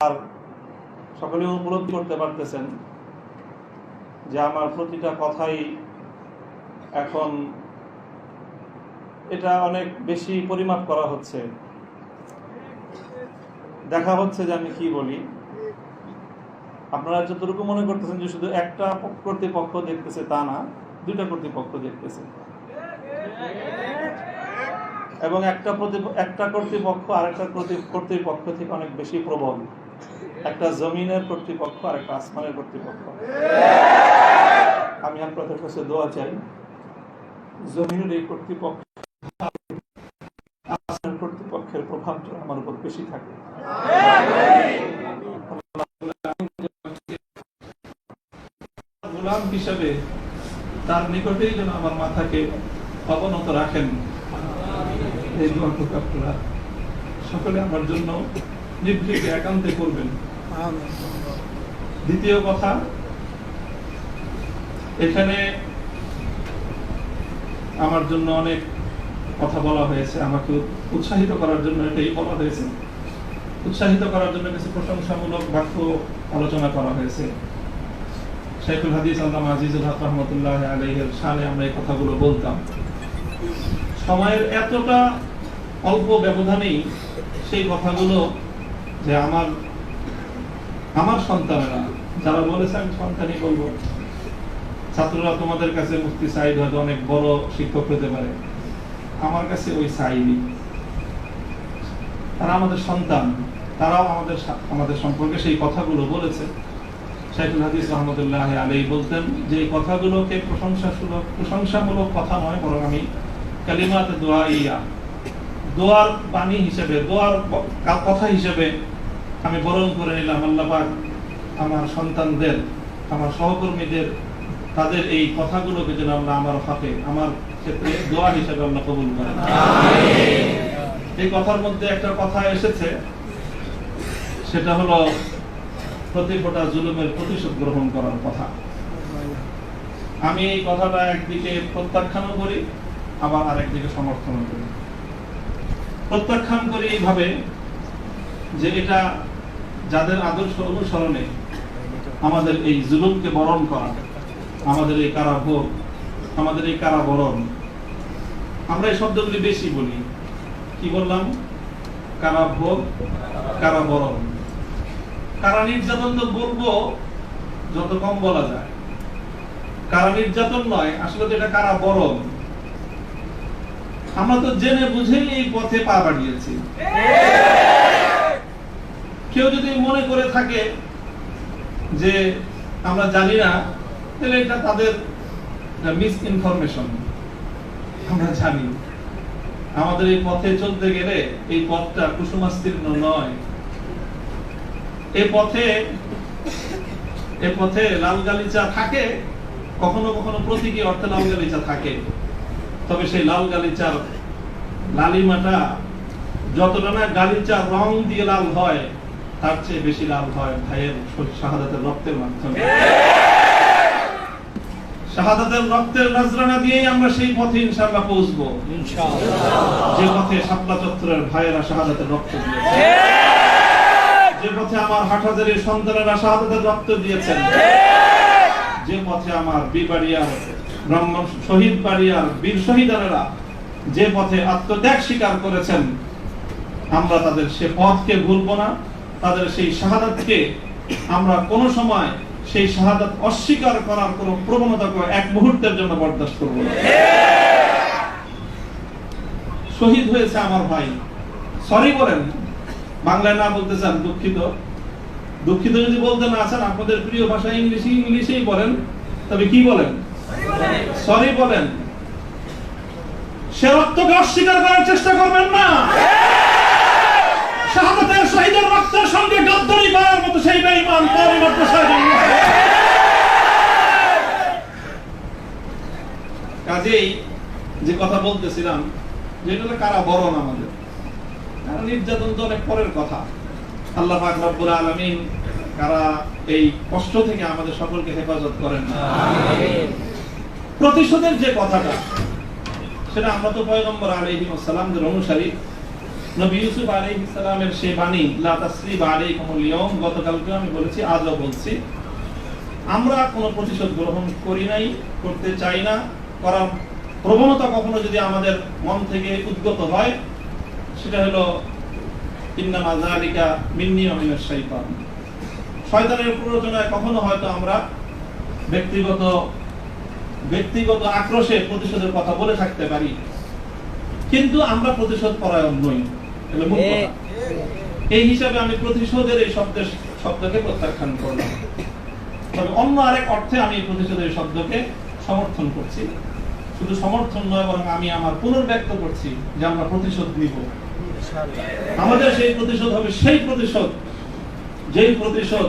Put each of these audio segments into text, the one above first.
আর সকলে উপলব্ধি করতে পারতেছেন যে আমার প্রতিটা কথাই এখন এটা অনেক বেশি পরিমাপ করা হচ্ছে। দেখা হচ্ছে যে আমি কি বলি। আপনারা যতটুকু মনে করতেছেন যে শুধু একটা কর্তৃপক্ষ দেখতেছে তা না, দুইটা কর্তৃপক্ষ দেখতেছে। এবং একটা একটা কর্তৃপক্ষ আরেকটা কর্তৃ- কর্তৃপক্ষ থেকে অনেক বেশি প্রবল। একটা জমিনের কর্তৃপক্ষ আর একটা আসমানের কর্তৃপক্ষ। আমি আপনাদের কাছে দোয়া চাই। জমিনের এই কর্তৃপক্ষ কর্তৃপক্ষের প্রভাব আমার উপর বেশি থাকে। হিসাবে তার নিকটেই যেন আমার মাথাকে অবনত রাখেন। এই সকলে আমার জন্য নিভৃতে একান্তে করবেন। দ্বিতীয় কথা, এখানে আমার জন্য অনেক কথা বলা হয়েছে। আমাকে উৎসাহিত করার জন্য এটাই বলা হয়েছে। উৎসাহিত করার জন্য কিছু প্রশংসামূলক বাক্য আলোচনা করা হয়েছে। শেখুল হাদিস আল্লামা আজিজুল হক রহমতুল্লাহ আলাইহের সালে আমরা এই কথাগুলো বলতাম। সময়ের এতটা অল্প ব্যবধানেই সেই কথাগুলো যে আমার আমার সন্তানেরা, যারা বলেছে আমি সন্তানই বলব, ছাত্ররা তোমাদের কাছে মুফতি সাইদ হয়তো অনেক বড় শিক্ষক হতে পারে। আমার কাছে ওই সাইডই তারা আমাদের সন্তান, তারাও আমাদের আমাদের সম্পর্কে সেই কথাগুলো বলেছে। শাইখুল হাদিস রহমতুল্লাহ আলাই বলতেন, যে কথাগুলোকে প্রশংসাসূলক প্রশংসামূলক কথা নয়, বরং আমি কালিমাতে দোয়া ইয়া দোয়ার বাণী হিসেবে দোয়ার কথা হিসেবে আমি বরণ করে নিলাম আল্লাহ পাক আমার সন্তানদের আমার সহকর্মীদের তাদের এই কথাগুলোকে যেন আল্লাহ আমার হকে আমার ক্ষেত্রে দোয়া হিসেবে আল্লাহ কবুল করেন। এই কথার মধ্যে একটা কথা এসেছে সেটা হলো প্রতি ফোটা জুলুমের প্রতিশোধ গ্রহণ করার কথা। আমি এই কথাটা একদিকে প্রত্যাখ্যানও করি আবার আরেকদিকে সমর্থনও করি। প্রত্যাখ্যান করি এইভাবে যে এটা যাদের আদর্শ অনুসরণে আমাদের এই জুলুমকে বরণ করা, আমাদের এই কারাভোগ, আমাদের এই কারাবরণ, আমরা এই শব্দগুলি বেশি বলি। কি বললাম? কারাভোগ, কারাবরণ। কারা নির্যাতন তো বলব, যত কম বলা যায়। কারা নির্যাতন নয়, আসলে তো এটা কারা বরণ আমরা তো জেনে বুঝেই এই পথে পা বাড়িয়েছি। কেউ যদি মনে করে থাকে যে আমরা জানি না, তাহলে এটা তাদের মিস ইনফরমেশন আমরা জানি। আমাদের এই পথে চলতে গেলে এই পথটা কুসুমাস্তীর্ণ নয়। এ পথে এ পথে লাল গালিচা থাকে, কখনো কখনো প্রতীকী অর্থে লাল গালিচা থাকে। তবে সেই লাল গালিচার লালিমাটা যতটা না গালিচার রং দিয়ে লাল হয় তার চেয়ে বেশি লাল হয় ভাইয়ের শাহাদাতের রক্তের মাধ্যমে। শাহাদাতের রক্তের নজরানা দিয়েই আমরা সেই পথে ইনশাআল্লাহ পৌঁছবো। যে পথে শাপলা চত্বরের ভাইয়েরা শাহাদাতের রক্ত দিয়েছে যে পথে আমার হাটহাজারের সন্তানেরা শাহাদাতের রক্ত দিয়েছেন। যে পথে আমার বিবাড়িয়ার শহীদ বাড়িয়ার বীর শহীদানেরা যে পথে আত্মত্যাগ স্বীকার করেছেন, আমরা তাদের সে পথকে ভুলবো না, তাদের সেই শাহাদাতকে আমরা কোন সময় সেই শাহাদাত অস্বীকার করার কোন প্রবণতাকে এক মুহূর্তের জন্য বরদাস্ত করব শহীদ হয়েছে আমার ভাই। সরি বলেন, বাংলায় না বলতে চান, দুঃখিত। দুঃখিত যদি বলতে না চান, আপনাদের প্রিয় ভাষা ইংলিশ ইংলিশেই বলেন, তবে কি বলেন? সরি বলেন। সে রক্তকে অস্বীকার করার চেষ্টা করবেন না। শাহাদাতের শহীদের রক্তের সঙ্গে করার মতো সেই বেঈমান কাজেই যে কথা বলতেছিলাম, যে কারা বরণ আমাদের? নির্যাতন তো অনেক পরের কথা। আল্লাহ পাক রব্বুল কারা এই কষ্ট থেকে আমাদের সকলকে হেফাজত করেন প্রতিশোধের যে কথাটা, সেটা আমরা তো পয়গম্বর আলাইহিস সালামদের অনুসারী। নবী ইউসুফ আলাইহিস সালামের সে বাণী, লা তাসরিবা আলাইকুমুল ইয়াউম গতকালকে আমি বলেছি, আজও বলছি। আমরা কোনো প্রতিশোধ গ্রহণ করি নাই, করতে চাই না। করার প্রবণতা কখনো যদি আমাদের মন থেকে উদ্গত হয়, সেটা হলো, ইন্নামা যালিকা মিন্নি ওয়া মিনাশ শাইতান শয়তানের প্ররোচনায় কখনো হয়তো আমরা ব্যক্তিগত ব্যক্তিগত আক্রোশে প্রতিশোধের কথা বলে থাকতে পারি। কিন্তু আমরা প্রতিশোধ পরায়ণ নই। এই হিসাবে আমি প্রতিশোধের এই শব্দের শব্দকে প্রত্যাখ্যান করলাম। তবে অন্য আরেক অর্থে আমি প্রতিশোধের শব্দকে সমর্থন করছি। শুধু সমর্থন নয়, বরং আমি আমার পুনর্ব্যক্ত করছি যে আমরা প্রতিশোধ নিব। আমাদের সেই প্রতিশোধ হবে সেই প্রতিশোধ, যেই প্রতিশোধ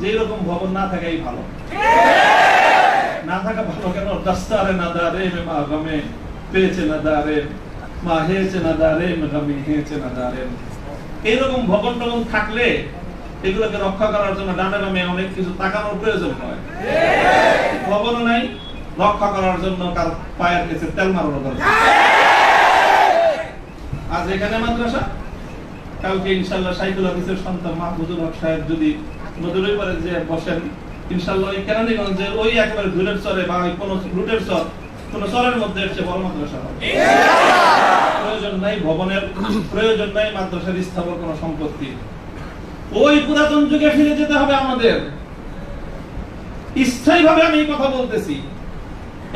যে এরকম ভবন না থাকাই ভালো। না থাকা ভালো কেন? দস্তারে না দারে মে মা গমে, পেয়েছে না দারে মা হেয়েছে না দারে মে গমে হেয়েছে না দারে এইরকম ভবন টবন থাকলে এগুলোকে রক্ষা করার জন্য ডানে বামে অনেক কিছু তাকানোর প্রয়োজন হয়। ভবন নাই, রক্ষা করার জন্য কার পায়ের কাছে তেল মারানো দরকার। আজ এখানে মাদ্রাসা? কালকে ইনশাল্লাহ সাইকুল হাদিসের সন্তান মাহমুদুল হক সাহেব যদি নদীর পারে যে বসেন ওই চরে বা কোনো রুটের চর, কোনো চরের মধ্যে চেয়ে বড় মাদ্রাসা হবে। প্রয়োজন নাই ভবনের, প্রয়োজন নাই মাদ্রাসার স্থাপন কোনো সম্পত্তি। ওই পুরাতন যুগে ফিরে যেতে হবে আমাদের। স্থায়ীভাবে আমি কথা বলতেছি।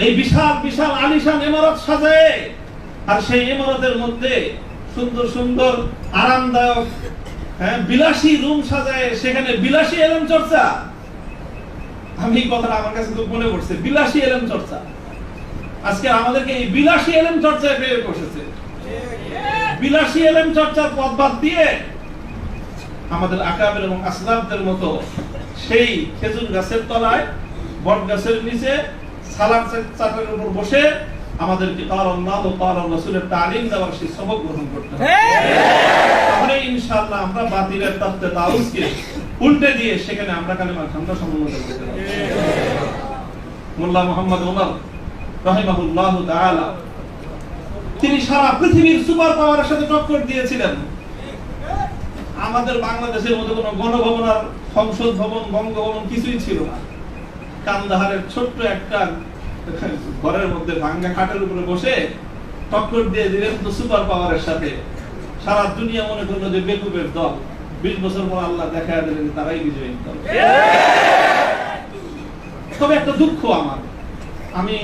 এই বিশাল বিশাল আলিশান ইমারত সাজায়, আর সেই ইমারতের মধ্যে সুন্দর সুন্দর, আরামদায়ক হ্যাঁ বিলাসী রুম সাজায়, সেখানে বিলাসী চর্চা। আমি কথাটা আমার কাছে খুব মনে বিলাসী চর্চা। আজকে আমাদেরকে এই বিলাসী চর্চায় পেয়ে বসেছে। বিলাসী চর্চার দিয়ে আমাদের আকাবের এবং আসলাফদের মতো সেই খেজুর গাছের তলায়, বট গাছের নিচে, সালাদ চাটের উপর বসে আমাদেরকে কাল আল্লাহ ও কাল রাসূলের তালিম দেওয়ার সেই সবক গ্রহণ করতে হবে। তাহলে ইনশাআল্লাহ আমরা বাতিলের তত্ত্বে তাউসকে উল্টে দিয়ে সেখানে আমরা কালেমা ঠান্ডা সমন্বয় করতে পারব। মোল্লা মোহাম্মদ ওমর রাহিমাহুল্লাহ তাআলা তিনি সারা পৃথিবীর সুপার পাওয়ারের সাথে টক্কর দিয়েছিলেন। আমাদের বাংলাদেশের মধ্যে কোনো গণভবন আর সংসদ ভবন বঙ্গভবন কিছুই ছিল না। কান্দাহারের ছোট্ট একটা ঘরের মধ্যে ভাঙ্গা খাটের উপরে বসে টক্কর দিয়ে দিলেন তো সুপার পাওয়ারের সাথে। সারা দুনিয়া মনে করল যে বেকুবের দল। বিশ বছর পর আল্লাহ দেখা দিলেন তারাই বিজয়ী দল। তবে একটা দুঃখ আমার। আমি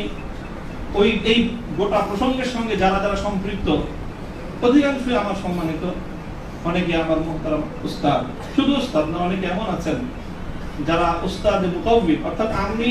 ওই, এই গোটা প্রসঙ্গের সঙ্গে যারা যারা সম্পৃক্ত, অধিকাংশই আমার সম্মানিত। অনেকে আমার মোহতারাম উস্তাদ। শুধু উস্তাদ না, অনেকে এমন আছেন যারা উস্তাদ মুকাউবিদ অর্থাৎ আমি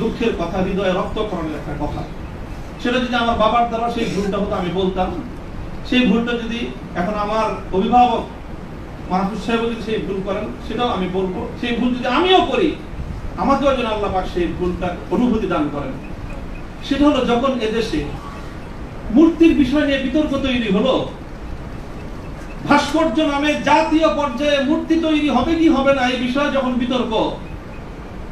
দুঃখের কথা, হৃদয়ে রক্তকরণের একটা কথা। সেটা যদি আমার বাবার দ্বারা সেই ভুলটা হতো, আমি বলতাম। সেই ভুলটা যদি এখন আমার অভিভাবক মাহফুজ সাহেব যদি সেই ভুল করেন, সেটাও আমি বলব। সেই ভুল যদি আমিও করি, আমাকেও যেন আল্লাহ পাক সেই ভুলটা অনুভূতি দান করেন। সেটা হলো যখন এদেশে মূর্তির বিষয় নিয়ে বিতর্ক তৈরি হলো, ভাস্কর্য নামে জাতীয় পর্যায়ে মূর্তি তৈরি হবে কি হবে না, এই বিষয়ে যখন বিতর্ক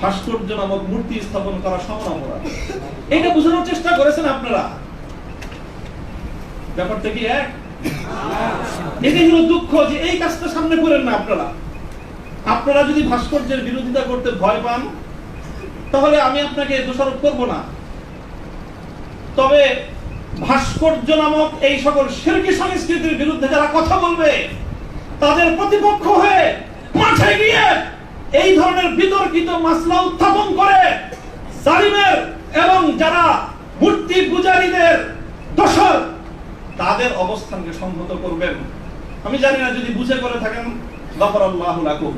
ভাস্কর্য নামক মূর্তি স্থাপন করা সমান অপরাধ। এটা বোঝানোর চেষ্টা করেছেন আপনারা। ব্যাপারটা কি এক? এটাই হলো দুঃখ যে এই কাজটা সামনে করেন না আপনারা। আপনারা যদি ভাস্কর্যের বিরোধিতা করতে ভয় পান, তাহলে আমি আপনাকে দোষারোপ করব না। তবে ভাস্কর্য নামক এই সকল শিল্পী সংস্কৃতির বিরুদ্ধে যারা কথা বলবে, তাদের প্রতিপক্ষ হয়ে মাঠে গিয়ে এই ধরনের বিতর্কিত মাসলা উত্থাপন করে জালিমের এবং যারা মূর্তি পূজারীদের দোষর, তাদের অবস্থানকে সংহত করবেন। আমি জানি না, যদি বুঝে করে থাকেন, গফরাল্লাহু লাকুম।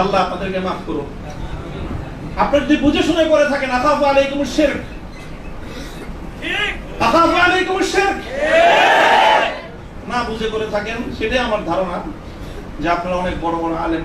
আল্লাহ আপনাদেরকে মাফ করুন আপনি যদি বুঝে শুনে করে থাকেন, আখাফু আলাইকুম শিরক আখাফু আলাইকুম শিরক না বুঝে করে থাকেন, সেটাই আমার ধারণা যে আপনারা অনেক বড় বড় আলেম।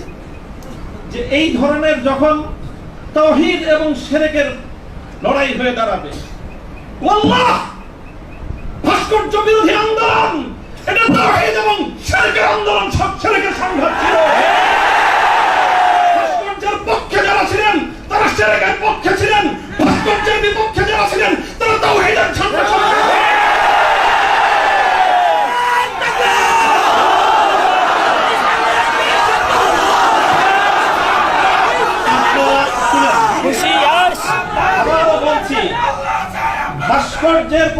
যে এই ধরনের যখন তৌহিদ এবং সেরেকের লড়াই হয়ে দাঁড়াবে ভাস্কর্য বিরোধী আন্দোলন! এটা তাওহীদ এবং শিরকের আন্দোলন সব শিরকের সংঘাত ছিল। ভাস্কর্যের পক্ষে যারা ছিলেন, তারা শিরকের পক্ষে ছিলেন। ভাস্কর্যের বিপক্ষে যারা ছিলেন, তারা তাওহীদের সংঘাত আপনারা শুনেন। আবারও বলছি ভাস্কর্যের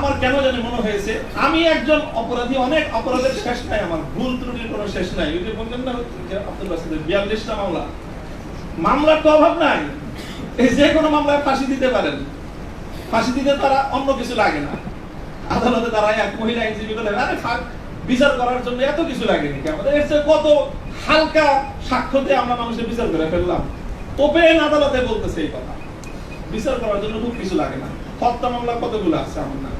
আমার কেন জানি মনে হয়েছে, আমি একজন অপরাধী, অনেক অপরাধের শেষ নাই আমার, ভুল ত্রুটির কোনো শেষ নাই। ওই যে বললেন না আব্দুল বাসিদের বিয়াল্লিশটা মামলা। মামলার তো অভাব নাই। এই যে কোনো মামলায় ফাঁসি দিতে পারেন। ফাঁসি দিতে তারা অন্য কিছু লাগে না। আদালতে তারা এক মহিলা আইনজীবী বলে আরে ফাঁক, বিচার করার জন্য এত কিছু লাগেনি আমাদের এর চেয়ে কত হালকা সাক্ষ্যতে আমরা মানুষের বিচার করে ফেললাম। ওপেন আদালতে বলতেছে এই কথা। বিচার করার জন্য খুব কিছু লাগে না। হত্যা মামলা কতগুলো আছে আমার নামে?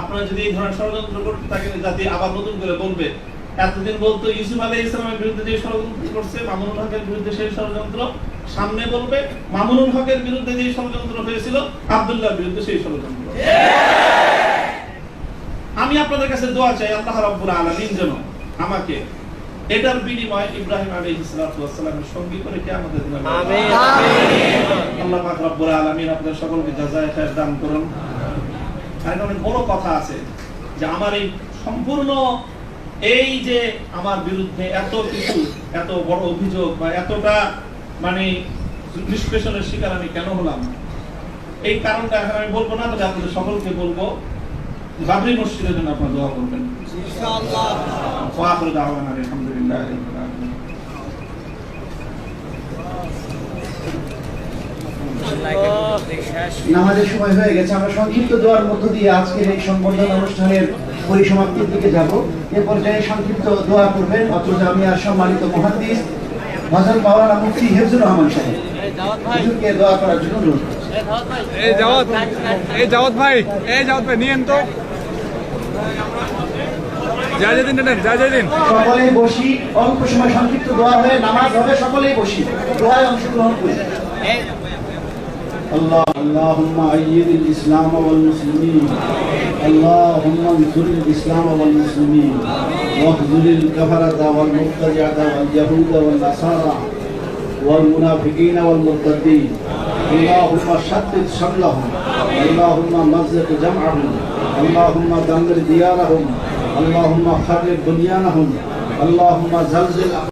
আপনারা যদি এই ধরনের ষড়যন্ত্র করতে থাকেন জাতি আবার নতুন করে বলবে। এতদিন বলতো ইউসুফ আলী ইসলামের বিরুদ্ধে যে ষড়যন্ত্র করছে মামুনুল হকের বিরুদ্ধে সেই ষড়যন্ত্র। সামনে বলবে মামুনুল হকের বিরুদ্ধে যে ষড়যন্ত্র হয়েছিল আব্দুল্লাহর বিরুদ্ধে সেই ষড়যন্ত্র। আমি আপনাদের কাছে দোয়া চাই আল্লাহ রাব্বুল আলামিন যেন আমাকে এটার বিনিময়ে ইব্রাহিম আলাইহিস সালাতু ওয়াস সালামের সঙ্গী করে কিয়ামতের দিনে আমিন। আল্লাহ পাক রব্বুল আলামিন আপনাদের সকলকে জাযায়ে খায়ের দান করুন। অনেক বড় কথা আছে যে আমার এই সম্পূর্ণ এই যে আমার বিরুদ্ধে এত কিছু এত বড় অভিযোগ বা এতটা মানে নিষ্পেষণের শিকার আমি কেন হলাম? এই কারণটা এখন আমি বলব না তবে আপনাদের সকলকে বলব বাবরি মসজিদের জন্য আপনারা দোয়া করবেন। আলহামদুলিল্লাহি রাব্বিল আলামিন নামাজের সময় হয়ে গেছে আমরা সংক্ষিপ্ত দোয়ার মধ্য দিয়ে আজকের এই সংবর্ধনা অনুষ্ঠানের পরিসমাপ্তির দিকে যাব। এ পর্যায়ে সংক্ষিপ্ত দোয়া করবেন অত্র জামিয়ার সম্মানিত মহাদ্দিস হযরত মাওলানা মুফতি হেফজুর রহমান সাহেব। হুজুরকে দোয়া করার জন্য অনুরোধ এই জাওয়াত এই জাওয়াত ভাই এই জাওয়াত ভাই নিয়েন তো। যা যা দিন যা যা সকলেই বসি অল্প সময় সংক্ষিপ্ত দোয়া হয়ে নামাজ হবে সকলেই বসি। দোয়ায় অংশগ্রহণ করি। الله اللهم أيد الإسلام والمسلمين. اللهم انصر الإسلام والمسلمين. واخذل الكفرة والمبتدعة واليهود والنصارى والمنافقين والمرتدين. اللهم شتت شملهم. اللهم مزق جمعهم. اللهم دمر ديارهم. اللهم خرب بنيانهم. اللهم زلزل